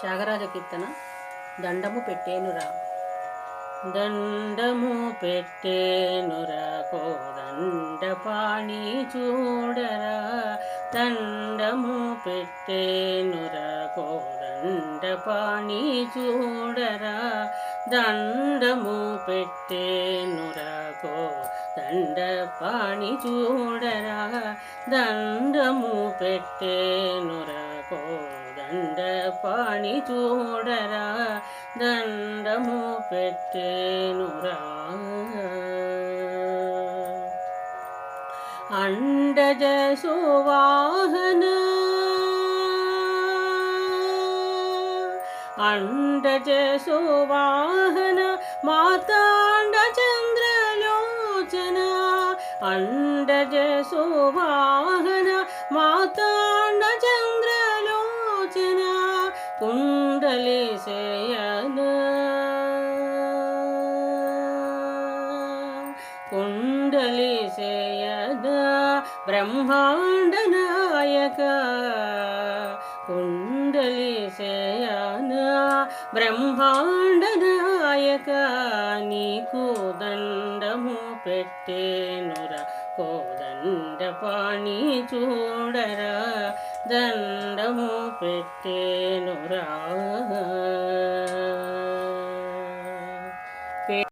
త్యాగరాజ కీర్తన దండము పెట్టేనురా. దండము పెట్టేనురా కోదండ పాణి చూడరా. దండము పెట్టేనురా కోదండ పాణి చూడరా. దండము పెట్టేనురా కో దండ పాణి చూడరా. దండము పెట్టేనురా కో ദണ്ഡ പാണി ചൂടര ദണ്ഡമു പെറ്റേനുറ. അണ്ടജ സുവാഹന അണ്ടജ സുവാഹന മാതാണ്ട ചന്ദ്രലോചന അണ്ടജ സുവാഹന മാതാ కుండలి శయన. కుండలి శయన బ్రహ్మాండ నాయక. కుండలి శయన బ్రహ్మాండ నాయక. నీకు దండము పెట్టేనురా. కోదండ పాణి చూడరా. దండము పెట్టేను రా.